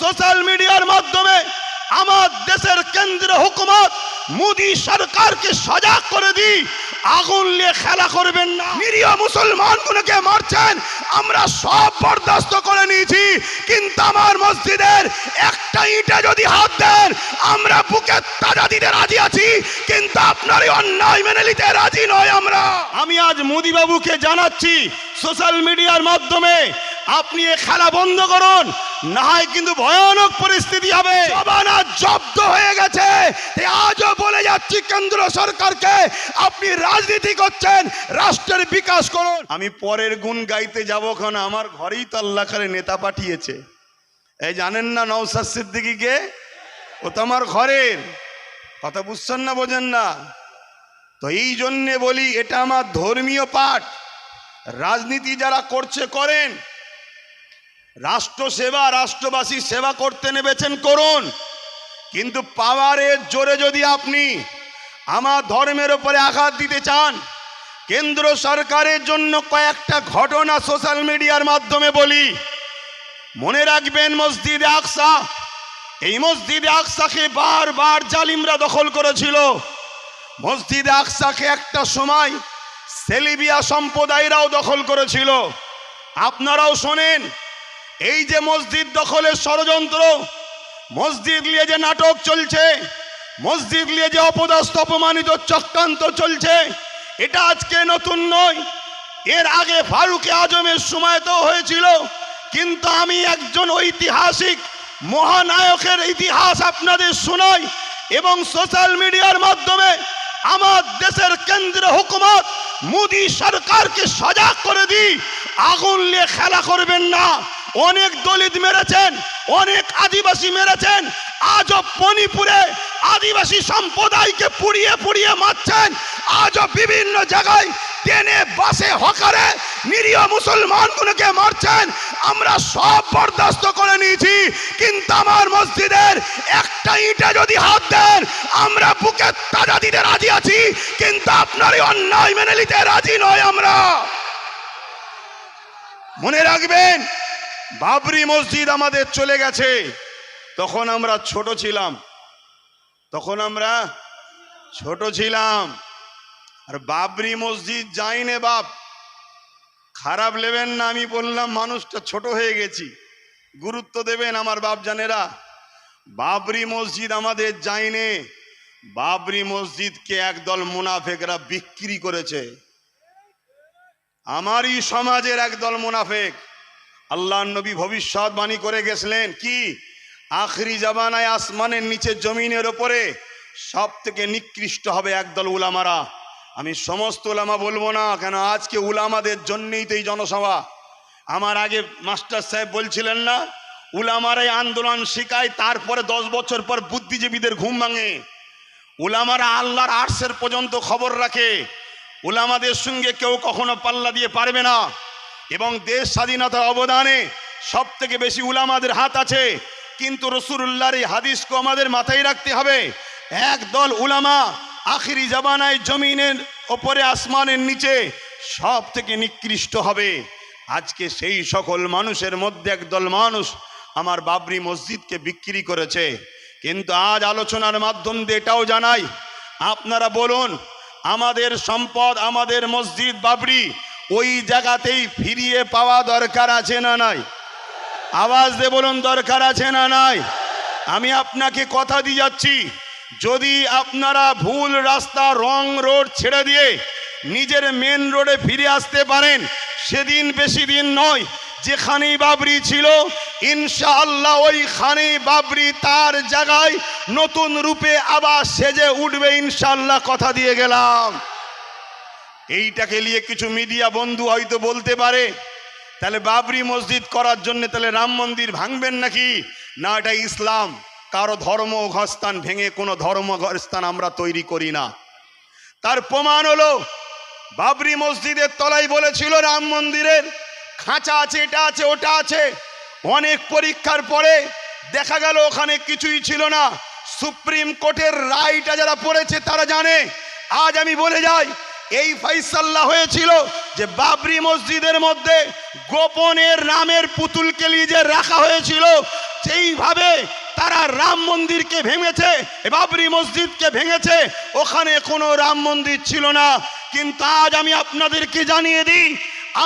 Social মিডিয়ার মাধ্যমে আমার দেশের কেন্দ্রীয় হুকুমত, মোদি সরকারকে সজাগ করে দিই। আগুন নিয়ে খেলা করবেন না। নিরীহ মুসলমানগুলোকে মারছেন। আমরা সব বরদাস্ত করে নিয়েছি। কিন্তু আমার মসজিদের একটা ইটে যদি হাত দেন, আমরা বুকে তাজা দিতে রাজি আছি। কিন্তু আপনার অন্যায় মেনে নিতে রাজি নয় আমরা। আমি আজ মোদি বাবুকে জানাচ্ছি, সোশ্যাল মিডিয়ার মাধ্যমে আপনি এ খেলা বন্ধ করুন না হয় কিন্তু ভয়ানক পরিস্থিতি হবে। জবানা জব্দ হয়ে গেছে। আজও বলে যাচ্ছি কেন্দ্র সরকারকে আপনি রাজনীতি করছেন রাষ্ট্রের বিকাশ করুন। আমি পরের গুণ গাইতে যাব কেন আমার ঘরেই তো আল্লাহ খালে নেতা পাঠিয়েছে। এই জানেন না নৌসাদ সিদ্দিকিকে ও তো আমার ঘরের। কথা বুঝছেন না বোঝেন না। তো এই জন্যে বলি এটা আমার ধর্মীয় পাঠ। রাজনীতি যারা করছে করেন। রাষ্ট্র সেবা, রাষ্ট্রবাসী সেবা করতে নেবেছেন করুন। কিন্তু পাওয়ারের জোরে যদি আপনি আমার ধর্মের উপরে আঘাত দিতে চান, কেন্দ্র সরকারের জন্য কয়েকটা ঘটনা সোশ্যাল মিডিয়ার মাধ্যমে বলি। মনে রাখবেন, মসজিদে আকসা, এই মসজিদে আকসাকে বারবার জালিমরা দখল করেছিল। মসজিদে আকসাকে একটা সময় সেলিবিয়া সম্প্রদায়রাও দখল করেছিল। আপনারাও শোনেন এই যে মসজিদ দখলের ষড়যন্ত্র, মসজিদ নিয়ে যে নাটক চলছে, মসজিদ নিয়ে যে অপদস্থ, অপমানিত চক্রান্ত চলছে, এটা আজকে নতুন নয়। এর আগে ফারুকে আজমের সময় তো হয়েছিল, কিন্তু আমি একজন ঐতিহাসিক মহানায়কের ইতিহাস আপনাদের শোনাই এবং সোশ্যাল মিডিয়ার মাধ্যমে আমার দেশের কেন্দ্রীয় হুকুমত, মোদী সরকারকে সজাগ করে দিই। আগুন নিয়ে খেলা করবেন না। অনেক দলিত মেরেছেন, অনেক আদিবাসী মেরেছেন, আজও মণিপুরে আদিবাসী সম্প্রদায়কে পুড়িয়ে পুড়িয়ে মারছেন, আজও বিভিন্ন জায়গায় ট্রেনে বাসে, হকারে নিরীহ মুসলমানগুলোকে মারছেন। আমরা সব বরদাস্ত করে নিয়েছি, কিন্তু আমার মসজিদের একটা ইটে যদি হাত দেন, আমরা বুকে তাজা দিতে রাজি আছি, কিন্তু আপনার অন্যায় মেনে নিতে রাজি নয় আমরা। মনে রাখবেন বাবরি মসজিদ আমাদের চলে গেছে। তখন আমরা ছোট ছিলাম। তখন আমরা ছোট ছিলাম। আর বাবরি মসজিদ যাইনে বাপ। খারাপ নেবেন না, আমি বললাম, মানুষটা ছোট হয়ে গেছি। গুরুত্ব দেবেন আমার বাপ জানেরা বাবরি মসজিদ আমাদের যাইনে বাবরি মসজিদকে একদল মুনাফেকরা বিক্রি করেছে। আমারই সমাজের একদল মুনাফেক। আল্লাহ নবী ভবিষ্যৎবাণী করে গেছিলেন, কি? আখরি জামানায় আসমানের নিচে জমিনের ওপরে সব থেকে নিকৃষ্ট হবে একদল উলামারা। আমি সমস্ত উলামা বলব না, কেন আজকে উলামাদের জন্যই তো এই জনসভা। আমার আগে মাস্টার সাহেব বলছিলেন না, উলামারাই আন্দোলন শিখায়, তারপরে দশ বছর পর বুদ্ধিজীবীদের ঘুম ভাঙে। উলামারা আল্লাহর আর্টসের পর্যন্ত খবর রাখে। উলামাদের সঙ্গে কেউ কখনো পাল্লা দিয়ে পারবে না। এবং দেশ স্বাধীনতার অবদানে সব থেকে বেশি উলামাদের হাত আছে। কিন্তু রসুল্লাহর এই হাদিসকে আমাদের মাথায় রাখতে হবে। একদল উলামা আখিরি জামানায় জমিনের ওপরে আসমানের নিচে সব থেকে নিকৃষ্ট হবে। আজকে সেই সকল মানুষের মধ্যে একদল মানুষ আমার বাবরি মসজিদকে বিক্রি করেছে। কিন্তু আজ আলোচনার মাধ্যম দিয়ে এটাও জানাই, আপনারা বলুন, আমাদের সম্পদ, আমাদের মসজিদ, বাবরি ওই জায়গাতেই ফিরিয়ে পাওয়া দরকার আছে না নাই? আওয়াজ দে বলুন, দরকার আছে না নাই? আমি আপনাকে কথা দিয়ে যাচ্ছি। যদি আপনারা ভুল রাস্তা, রং রোড ছেড়ে দিয়ে নিজের মেন রোডে ফিরে আসতে পারেন, সেদিন বেশি দিন নয় যেখানেই বাবরি ছিল, ইনশাআল্লাহ ওইখানে বাবরি তার জায়গায় নতুন রূপে আবার সেজে উঠবে, ইনশাআল্লাহ কথা দিয়ে গেলাম। এইটাকে নিয়ে কিছু মিডিয়া বন্ধু হয়তো বলতে পারে। তাহলে বাবরি মসজিদ করার জন্য তাহলে রাম মন্দির ভাঙবেন নাকি? না, এটা ইসলাম। কারও ধর্ম ঘরস্থান ভেঙে কোনো ধর্ম ঘরস্থান আমরা তৈরি করি না। তার প্রমাণ হলো, বাবরি মসজিদের তলায় বলেছিল রাম মন্দিরের খাঁচা আছে, এটা আছে, ওটা আছে। অনেক পরীক্ষার পরে দেখা গেল ওখানে কিছুই ছিল না। সুপ্রিম কোর্টের রায়টা যারা পড়েছে তারা জানে। আজ আমি বলে যাই এই ফাইসাল্লা হয়েছিল যে বাবরি মসজিদের মধ্যে গোপনের রামের পুতুলকে লিজে রাখা হয়েছিল সেইভাবে তারা রাম মন্দিরকে ভেঙেছে বাবরি মসজিদকে ভেঙেছে, ওখানে কোনো রাম মন্দির ছিল না। কিন্তু আজ আমি আপনাদেরকে জানিয়ে দিই,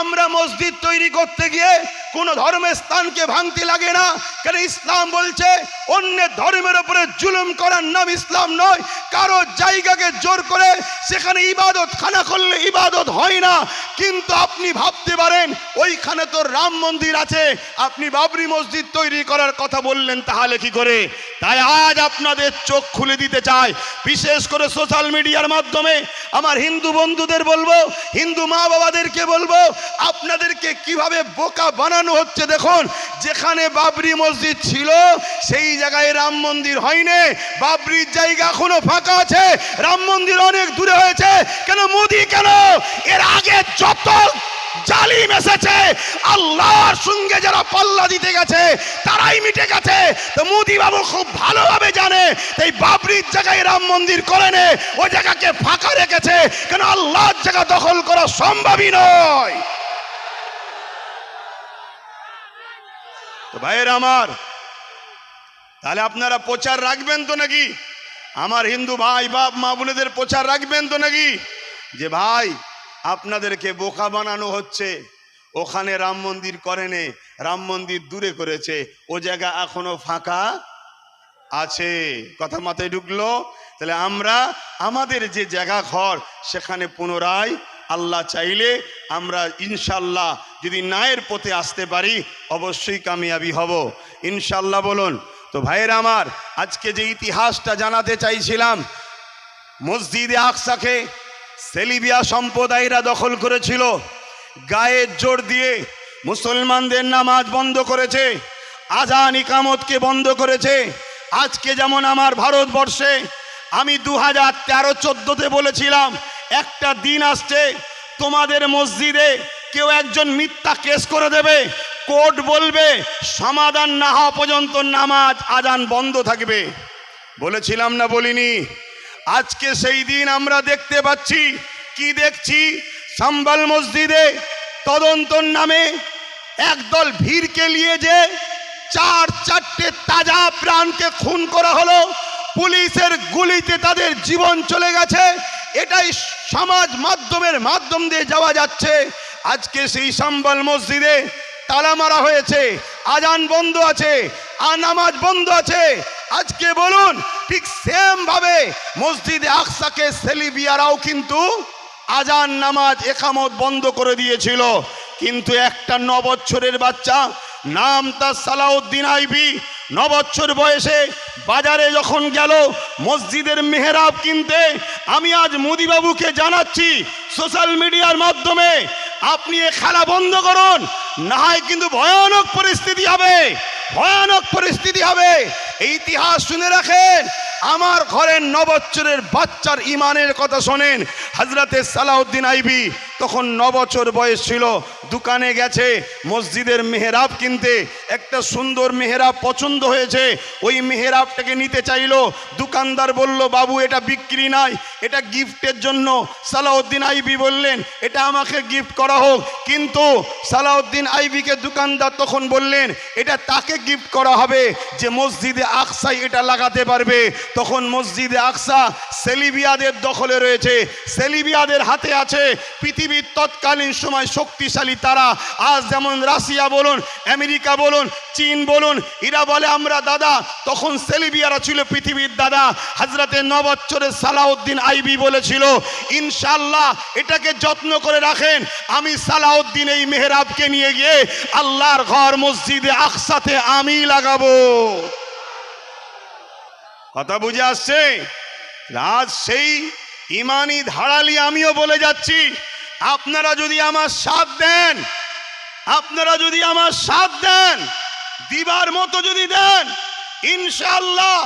আমরা মসজিদ তৈরি করতে গিয়ে কোন ধর্মের স্থানকে ভাঙতে লাগে না। কেন ইসলাম বলছে, অন্য ধর্মের উপরে জুলুম করার নাম ইসলাম নয়। কারও জায়গাকে জোর করে সেখানে ইবাদত, খানা করলে ইবাদত হয় না। কিন্তু আপনি ভাবতে পারেন, ওইখানে তো রাম মন্দির আছে। আপনি বাবরি মসজিদ তৈরি করার কথা বললেন, তাহলে কি করে? তাই আজ আপনাদের চোখ খুলে দিতে চাই। বিশেষ করে সোশ্যাল মিডিয়ার মাধ্যমে আমার হিন্দু বন্ধুদের বলব, হিন্দু মা বাবাদেরকে বলব, আপনাদেরকে কীভাবে বোকা বানানো হচ্ছে, দেখুন, যেখানে বাবরি মসজিদ ছিল, সেই জায়গায় রাম মন্দির হয়নি। বাবরির জায়গা এখনও ফাঁকা আছে। রাম মন্দির অনেক দূরে হয়েছে। কেন মোদি কেন? এর আগে যত জালিম এসেছে, আল্লাহর সঙ্গে যারা পাল্লা দিতে গেছে, তারাই মিটে গেছে। তো মোদি বাবু খুব ভালোভাবে জানে এই বাবরির জায়গায় রাম মন্দির করেনে ওই জায়গাকে ফাঁকা রেখেছে। কেন আল্লাহর জায়গা দখল করা সম্ভবই নয়। তো ভাইয়ের আমার, তাহলে আপনারা প্রচার রাখবেন তো নাকি? আমার হিন্দু ভাই, বাপ, মা বোনেদের প্রচার রাখবেন তো নাকি? যে ভাই, আপনাদেরকে বোকা বানানো হচ্ছে। ওখানে রাম মন্দির করেনে, রাম মন্দির দূরে করেছে। ও জায়গা এখনও ফাঁকা আছে। কথা মাথায় ঢুকলো? তাহলে আমরা, আমাদের যে জায়গা ঘর, সেখানে পুনরায় আল্লাহ চাইলে আমরা ইনশাল্লাহ যদি নায়ের পথে আসতে পারি, অবশ্যই কামিয়াবি হব। ইনশাল্লাহ বলুন। তো ভাইয়ের আমার, আজকে যে ইতিহাসটা জানাতে চাইছিলাম, মসজিদে আকসাকে সেলিবিয়া সম্প্রদায়রা দখল করেছিল। গায়ের জোর দিয়ে মুসলমানদের নামাজ বন্ধ করেছে, আজান ইকামতকে বন্ধ করেছে। আজকে যেমন আমার ভারতবর্ষে, আমি দু হাজার তেরো চোদ্দোতে বলেছিলাম একটা দিন আসছে, তোমাদের মসজিদে কেউ একজন মিথ্যা কেস করে দেবে, কোর্ট বলবে, সমাধান না হওয়া পর্যন্ত নামাজ আজান বন্ধ থাকবে। বলেছিলাম না বলিনি, আজকে সেই দিন আমরা দেখতে পাচ্ছি, কি দেখছি? সাম্বাল মসজিদে তদন্তর নামে একদল ভিড়কে নিয়ে যে চার চারটে তাজা প্রাণকে খুন করা হলো, পুলিশের গুলিতে তাদের জীবন চলে গেছে, এটাই সমাজ মাধ্যমের মাধ্যম দিয়ে যাওয়া যাচ্ছে। আজকে সেই সাম্বাল মসজিদে তালা মারা হয়েছে, আজান বন্ধ আছে, আর নামাজ বন্ধ আছে। আজকে বলুন, ঠিক সেম ভাবে মসজিদে আকসাকে সেলিবিয়ারাও কিন্তু আজান, নামাজ, একামত বন্ধ করে দিয়েছিল। কিন্তু একটা ন বছরের বাচ্চা, নাম তার সালাউদ্দিন আইবি বছর বয়সে বাজারে যখন গেল মসজিদের মেহরাব কিনতে, আমি আজ মোদিবাবুকে জানাচ্ছি সোশ্যাল মিডিয়ার মাধ্যমে, আপনি এ খেলা বন্ধ করুন, না হয় কিন্তু ভয়ানক পরিস্থিতি হবে, ভয়ানক পরিস্থিতি হবে। ইতিহাস শুনে রাখেন, আমার ঘরের নবচ্ছরের বাচ্চার ইমানের কথা শোনেন হজরতে সালাউদ্দিন আইবি। তখন নবছর বয়স ছিল, দোকানে গেছে, মসজিদের মেহরাব কিনতে। একটা সুন্দর মেহরাব পছন্দ হয়েছে, ওই মেহরাবটাকে নিতে চাইলো। দোকানদার বলল, বাবু, এটা বিক্রি নাই, এটা গিফটের জন্য। সালাউদ্দিন আইবি বললেন, এটা আমাকে গিফট করা হোক। কিন্তু সালাউদ্দিন আইবিকে দোকানদার তখন বললেন, এটা তাকে গিফট করা হবে যে মসজিদে আকসাই এটা লাগাতে পারবে। তখন মসজিদে আকসা সেলিবিয়াদের দখলে রয়েছে। সেলিবিয়াদের হাতে আছে পৃথিবীর তৎকালীন সময় শক্তিশালী তারা। আজ যেমন রাশিয়া বলুন, আমেরিকা বলুন, চীন বলুন, এরা বলে, আমরা দাদা। তখন সেলিবিয়ারা ছিল পৃথিবীর দাদা। হাজরাতে নবচ্ছরের সালাউদ্দিন আইবি বলেছিল ইনশাল্লাহ এটাকে যত্ন করে রাখেন। আমি সালাউদ্দিন এই মেহরাবকে নিয়ে গিয়ে আল্লাহর ঘর মসজিদে আকসাতে আমি লাগাবো। কথা বুঝে আসছে? রাজ সেই ইমানি ধারালি আমিও বলে যাচ্ছি। আপনারা যদি আমার সাথ দেন, আপনারা যদি আমার সাথ দেন, দিবার মতো যদি দেন ইনশাল্লাহ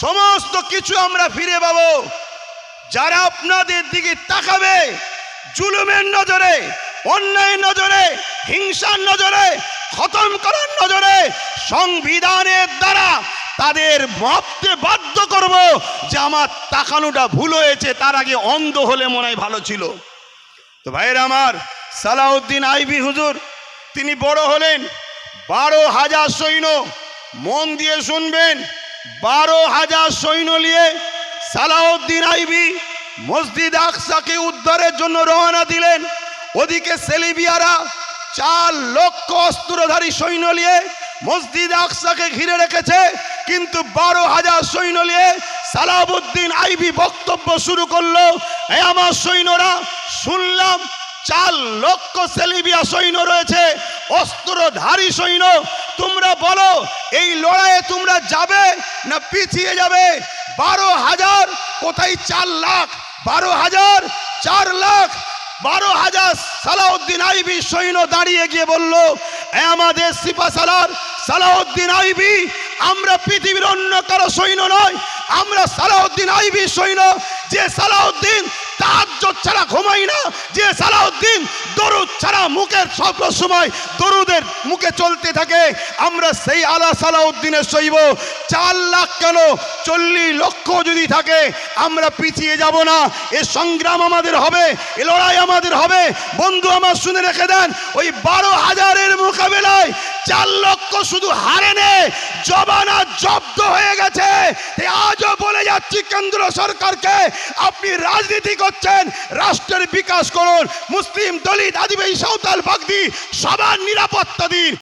সমস্ত কিছু আমরা ফিরে পাবো। যারা আপনাদের দিকে তাকাবে, জুলুমের নজরে অন্যায় নজরে, হিংসার নজরে, খতম করার নজরে, সংবিধানের দ্বারা তাদের ভাবতে বাধ্য করব যে আমার তাকানোটা ভুল হয়েছে, তার আগে অন্ধ হলে মনে হয় ভালো ছিল। তো ভাইয়ের আমার, সালাউদ্দিন আইবি হুজুর, তিনি বড় হলেন, বারো হাজার সৈন্য মন দিয়ে শুনবেন, বারো হাজার সৈন্য নিয়ে সালাউদ্দিন আইবি মসজিদ আকসাকে উদ্ধারের জন্য রওনা দিলেন। ওদিকে সেলিবিয়ারা চার লক্ষ অস্ত্রধারী সৈন্য নিয়ে মসজিদ আকসাকে ঘিরে রেখেছে, কিন্তু বারো হাজার সৈন্য নিয়ে সালাবুদ্দিন আইবি বক্তব্য শুরু করল। আমার সৈন্যরা শুনলাম চার লক্ষ সেলিবিয়া সৈন্য রয়েছে, অস্ত্রধারী সৈন্য। তোমরা বলো, এই লড়াইয়ে তোমরা যাবে না পিছিয়ে যাবে? বারো হাজার, কোথায় চার লাখ? বারো হাজার, চার লাখ? বারো হাজার সালাউদ্দিন আইবি সৈন্য দাঁড়িয়ে গিয়ে বলল, "এ আমাদের সিপা সালার, সালাউদ্দিন আইবি, আমরা পৃথিবীর অন্য কারও সৈন্য নয়, আমরা সালাউদ্দিন আইবি সৈন্য। যে সালাউদ্দিন তাজ্জত ছাড়া ঘুমাই না। যে সালাউদ্দিন দরুদ ছাড়া মুখের সব সময় দরুদের মুখে চলতে থাকে, আমরা সেই আলা সালাউদ্দিনের সইব। চার লাখ কেন? চল্লিশ লক্ষ যদি থাকে, আমরা পিছিয়ে যাব না। এ সংগ্রাম আমাদের হবে, এ লড়াই আমাদের হবে। বন্ধু আমার শুনে রেখে দেন, ওই বারো হাজারের মোকাবেলায় চার লক্ষ শুধু হারেনে জবানা জব্দ হয়ে গেছে। আজও বলে যাচ্ছি, কেন্দ্র সরকারকে, আপনি রাজনীতি করছেন রাষ্ট্রের বিকাশ করুন মুসলিম দলিত আদিবাসী সাঁওতাল বাগদি সবার নিরাপত্তা দিন।